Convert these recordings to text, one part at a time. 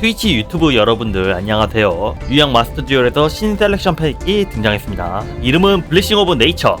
트위치 유튜브 여러분들 안녕하세요. 유양 마스터 듀얼에서 신 셀렉션 팩이 등장했습니다. 이름은 블레싱 오브 네이처.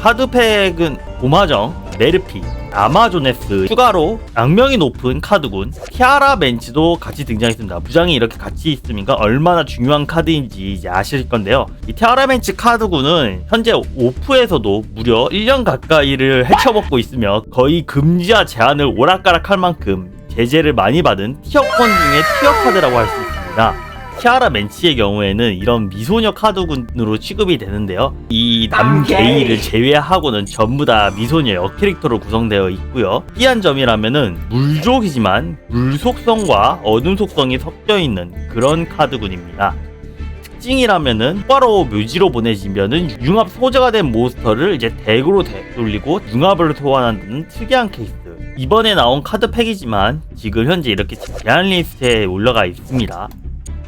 카드 팩은 오마정, 메르피, 아마조네스 추가로 악명이 높은 카드군 티아라 벤치도 같이 등장했습니다. 부장이 이렇게 같이 있으니까 얼마나 중요한 카드인지 이제 아실 건데요. 이 티아라 벤치 카드군은 현재 오프에서도 무려 1년 가까이를 헤쳐먹고 있으며 거의 금지와 제한을 오락가락할 만큼 제재를 많이 받은 티어권 중에 티어 카드라고 할 수 있습니다. 티아라 멘치의 경우에는 이런 미소녀 카드군으로 취급이 되는데요. 이 남게이를 제외하고는 전부 다 미소녀 여캐릭터로 구성되어 있고요. 특이한 점이라면은 물족이지만 물 속성과 어둠 속성이 섞여 있는 그런 카드군입니다. 특징이라면은 바로 묘지로 보내지면은 융합 소재가 된 몬스터를 이제 덱으로 돌리고 융합을 소환하는 특이한 케이스. 이번에 나온 카드 팩이지만 지금 현재 이렇게 제한 리스트에 올라가 있습니다.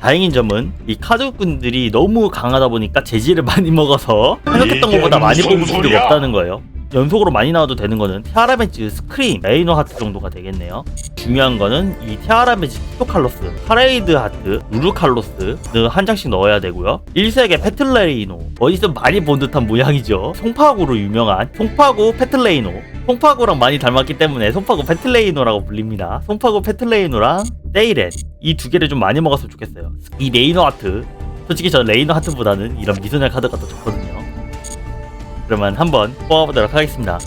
다행인 점은 이 카드군들이 너무 강하다 보니까 재질을 많이 먹어서 생각했던 것보다 많이 뽑을 필요가 없다는 거예요. 연속으로 많이 나와도 되는 거는 티아라벤츠 스크림, 레이너 하트 정도가 되겠네요. 중요한 거는 이 티아라벤츠 키토칼로스, 파레이드 하트, 루루칼로스는 한 장씩 넣어야 되고요. 1색의 페틀레이노, 어디서 많이 본 듯한 모양이죠. 송파구로 유명한 송파구 페틀레이노. 송파구랑 많이 닮았기 때문에 송파구 페틀레이노라고 불립니다. 송파구 페틀레이노랑 세이렌 이두 개를 좀 많이 먹었으면 좋겠어요. 이 레이너 하트 솔직히 저 레이너 하트보다는 이런 미소녀 카드가 더 좋거든요. 그러면 한번 뽑아보도록 하겠습니다.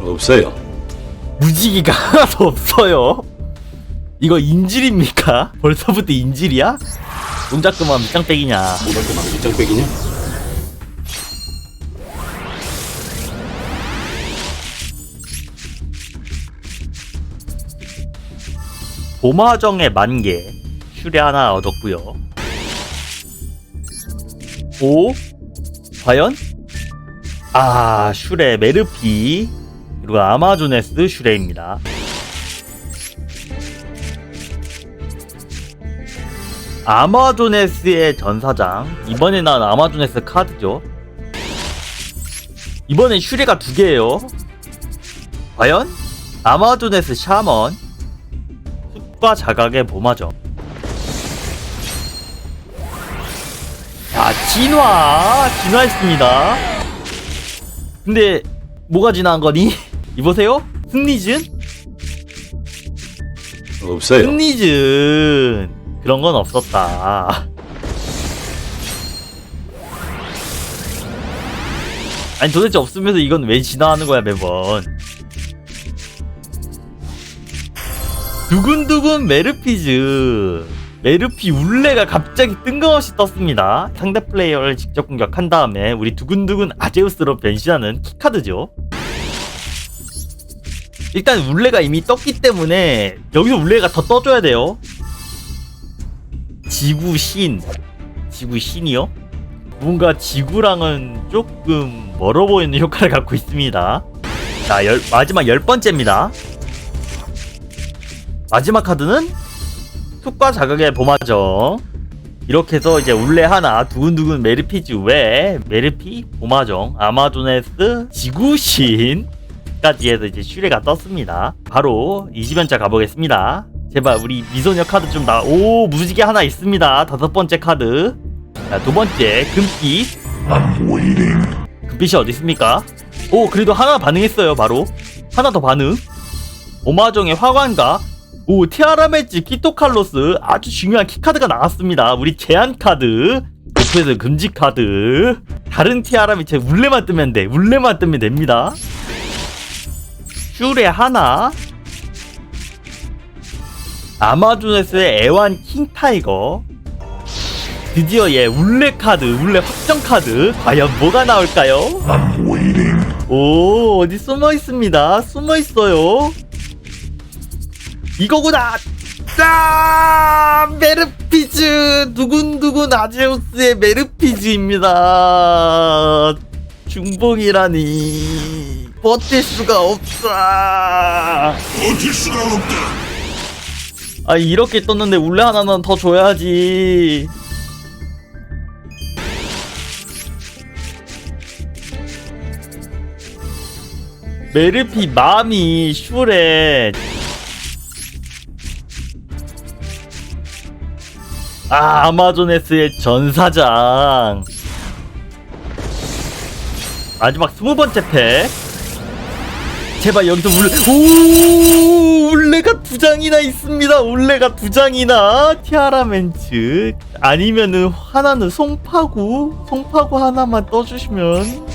없어요. 무지개가 하나도 없어요. 이거 인질입니까? 벌써부터 인질이야? 그만 밑장빼기냐? 이렇게 막 밑장 빼기냐? 도마정의 만개 슈레 하나 얻었고요. 오 과연 아 슈레 메르피 그리고 아마조네스 슈레입니다. 아마조네스의 전사장 이번에 나온 아마조네스 카드죠. 이번엔 슈레가 두 개예요. 과연 아마조네스 샤먼 과 자각의 보마죠. 진화! 진화했습니다. 근데, 뭐가 진화한 거니? 이보세요? 승리즌? 없어요. 승리즌. 그런 건 없었다. 아니, 도대체 없으면서 이건 왜 진화하는 거야, 매번. 두근두근 메르피즈 메르피 울레가 갑자기 뜬금없이 떴습니다. 상대 플레이어를 직접 공격한 다음에 우리 두근두근 아제우스로 변신하는 키카드죠. 일단 울레가 이미 떴기 때문에 여기서 울레가 더 떠줘야 돼요. 지구 신. 지구 신이요? 뭔가 지구랑은 조금 멀어 보이는 효과를 갖고 있습니다. 자 열, 마지막 열 번째입니다. 마지막 카드는 툭과 자극의 보마정 이렇게 해서 이제 울레 하나 두근두근 메르피즈 외에 메르피, 보마정, 아마조네스, 지구신까지 해서 이제 슈레가 떴습니다. 바로 20연차 가보겠습니다. 제발 우리 미소녀 카드 좀 나. 오 무지개 하나 있습니다. 다섯 번째 카드. 자, 두 번째 금빛. 금빛이 어디 있습니까? 오 그래도 하나 반응했어요 바로. 하나 더 반응. 오마정의 화관과 오 티아라 매치 키토 칼로스. 아주 중요한 키카드가 나왔습니다. 우리 제한 카드 오프에서 금지 카드. 다른 티아라 매치 울레만 뜨면 돼. 울레만 뜨면 됩니다. 슈레 하나. 아마존에스의 애완 킹타이거. 드디어 얘 울레 카드 울레 확정 카드. 과연 뭐가 나올까요? 오 어디 숨어 있습니다. 숨어 있어요 이거구나! 아! 메르피즈! 두근두근 아제우스의 메르피즈입니다. 중봉이라니. 버틸 수가 없다. 버틸 수가 없다. 아, 이렇게 떴는데 울레 하나는 더 줘야지. 메르피 마미 슈레 아 아마존에스의 전사장. 마지막 스무 번째 팩 제발 여기서 울, 오, 울레가 두 장이나 있습니다. 울레가 두 장이나. 티아라 멘츠. 아니면은 하나는 송파구, 송파구 하나만 떠주시면.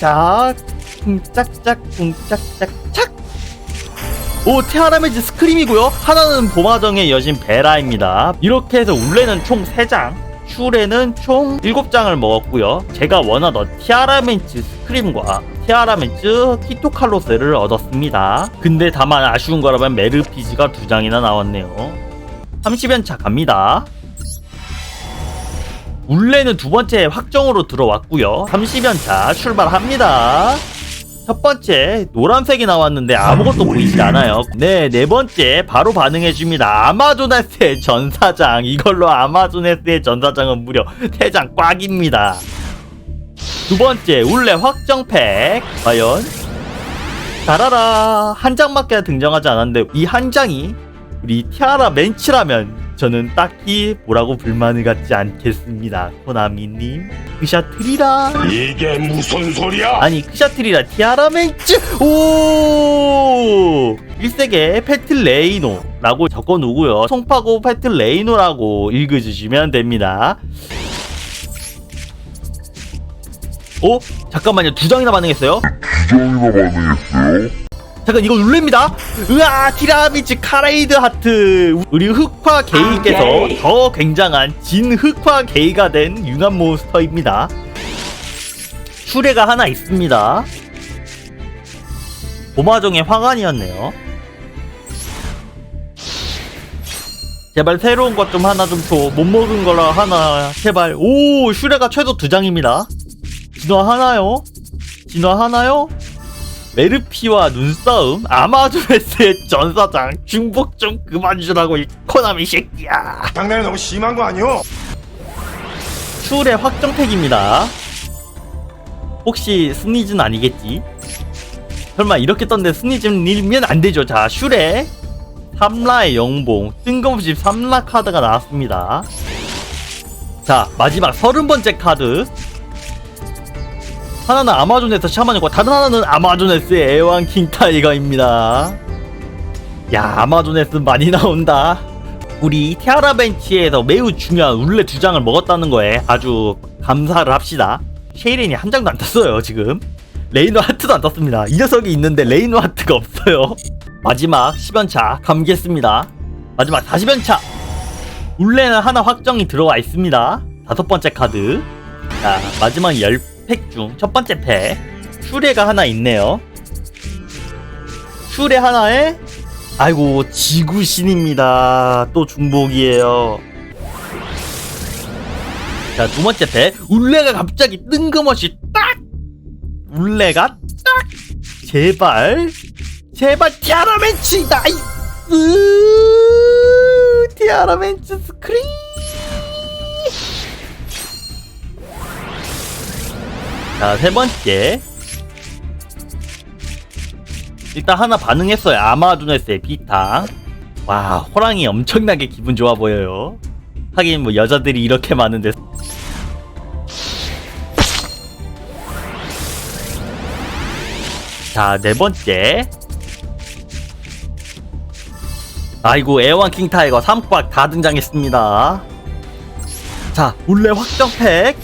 자, 쿵짝짝, 쿵짝짝짝. 오, 티아라멘츠 스크림이고요. 하나는 봄화정의 여신 베라입니다. 이렇게 해서 울레는 총 3장. 슈레는 총 7장을 먹었고요. 제가 원하던 티아라멘츠 스크림과 티아라멘츠 키토칼로스를 얻었습니다. 근데 다만 아쉬운 거라면 메르피지가 두 장이나 나왔네요. 30연차 갑니다. 울레는 두 번째 확정으로 들어왔고요. 30연차 출발합니다. 첫 번째 노란색이 나왔는데 아무것도 보이지 않아요. 네, 네 번째 바로 반응해 줍니다. 아마존에스의 전사장. 이걸로 아마존에스의 전사장은 무려 3장 꽉입니다. 두 번째 울레 확정팩. 과연 따라라 한 장밖에 등장하지 않았는데 이 한 장이 우리 티아라 멘치라면 저는 딱히 뭐라고 불만을 갖지 않겠습니다. 코나미님 그샤트리라. 이게 무슨 소리야? 아니 크샤트리라. 티아라 멘츠! 오! 일색의 페틀레이노라고 적어놓고요. 송파고 페틀레이노라고 읽어주시면 됩니다. 오 잠깐만요. 두 장이나 반응했어요? 주장이나 반응했어요? 잠깐 이거 눌립니다. 으아 티라미츠 카레이드 하트 우리 흑화 게이께서 더 굉장한 진 흑화 게이가 된 융합 몬스터입니다. 슈레가 하나 있습니다. 보마종의 화관이었네요. 제발 새로운 것 좀 하나 좀 줘. 못 먹은 거라 하나 제발. 오 슈레가 최소 두 장입니다. 진화 하나요? 진화 하나요? 메르피와 눈싸움? 아마존에스의 전사장 중복 좀 그만 주라고 이 코나미 새끼야. 장난이 너무 심한 거 아니오? 슈의 확정팩입니다. 혹시 스니즈는 아니겠지? 설마 이렇게 떴는데 스니즈는 안 되죠. 자 슈레 삼라의 영봉 뜬금없이 삼라 카드가 나왔습니다. 자 마지막 서른 번째 카드 하나는 아마존에서 샤먼이고 다른 하나는 아마존에스의 애완 킹타이거입니다. 야 아마존에스 많이 나온다. 우리 티아라 벤치에서 매우 중요한 울레 두 장을 먹었다는 거에 아주 감사를 합시다. 쉐이렌이 한 장도 안 떴어요 지금. 레이노 하트도 안 떴습니다. 이 녀석이 있는데 레이노 하트가 없어요. 마지막 10연차 감겠습니다. 마지막 40연차. 울레는 하나 확정이 들어와 있습니다. 다섯 번째 카드. 자 마지막 10 팩 중 첫 번째 팩. 슈레가 하나 있네요. 슈레 하나에 아이고 지구신입니다. 또 중복이에요. 자 두 번째 팩. 울레가 갑자기 뜬금없이 딱! 울레가 딱! 제발 제발 티아라멘치 나이스! 티아라멘치 스크린 자, 세 번째. 일단 하나 반응했어요. 아마존에스의 비타. 와, 호랑이 엄청나게 기분 좋아 보여요. 하긴 뭐 여자들이 이렇게 많은데. 자, 네 번째. 아이고, 애완 킹 타이거 3박 다 등장했습니다. 자, 울레 확정팩.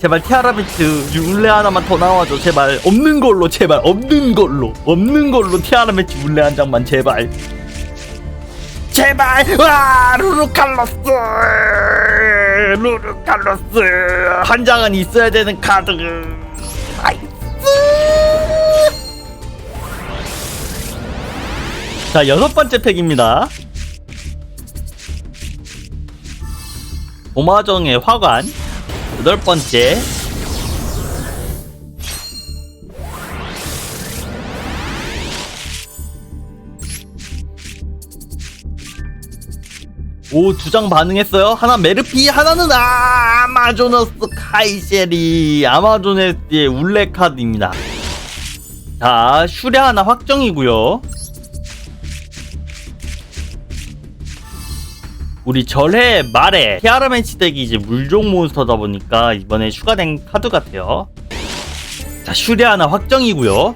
제발 티아라매츠 울레 하나만 더 나와줘. 제발 없는 걸로 제발 없는 걸로 없는 걸로 티아라매츠 울레 한 장만 제발. 제발! 와 루루칼로스! 루루칼로스! 한 장은 있어야 되는 카드. 나이스! 자 여섯 번째 팩입니다. 오마정의 화관 여덟 번째. 오 두 장 반응했어요. 하나 메르피 하나는 아, 아마조너스 카이세리. 아마존의 울레 카드입니다. 자 슈레 하나 확정이고요 우리 절해 말에 티아라맨치 덱이 이제 물종 몬스터다 보니까 이번에 추가된 카드 같아요. 자, 슈레 하나 확정이고요.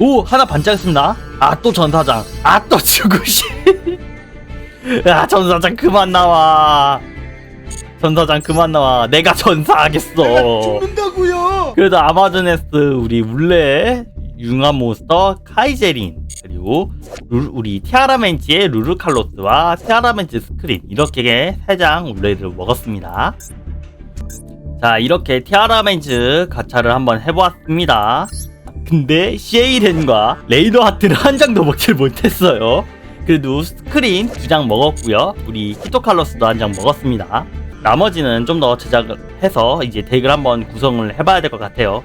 오, 하나 반짝했습니다. 아, 또 전사장. 아, 또 죽으시. 아, 전사장 그만 나와. 전사장 그만 나와. 내가 전사하겠어. 죽는다고요. 그래도 아마존에스 우리 울레 융합 몬스터 카이제린 그리고 루- 우리 티아라멘지의 루루칼로스와 티아라멘지 스크린 이렇게 세 장 울레를 먹었습니다. 자 이렇게 티아라멘즈 가차를 한번 해보았습니다. 근데 시에이렌과 레이더 하트를 한 장도 먹질 못했어요. 그래도 스크린 두 장 먹었고요. 우리 키토칼로스도 한 장 먹었습니다. 나머지는 좀 더 제작을 해서 이제 덱을 한번 구성을 해봐야 될 것 같아요.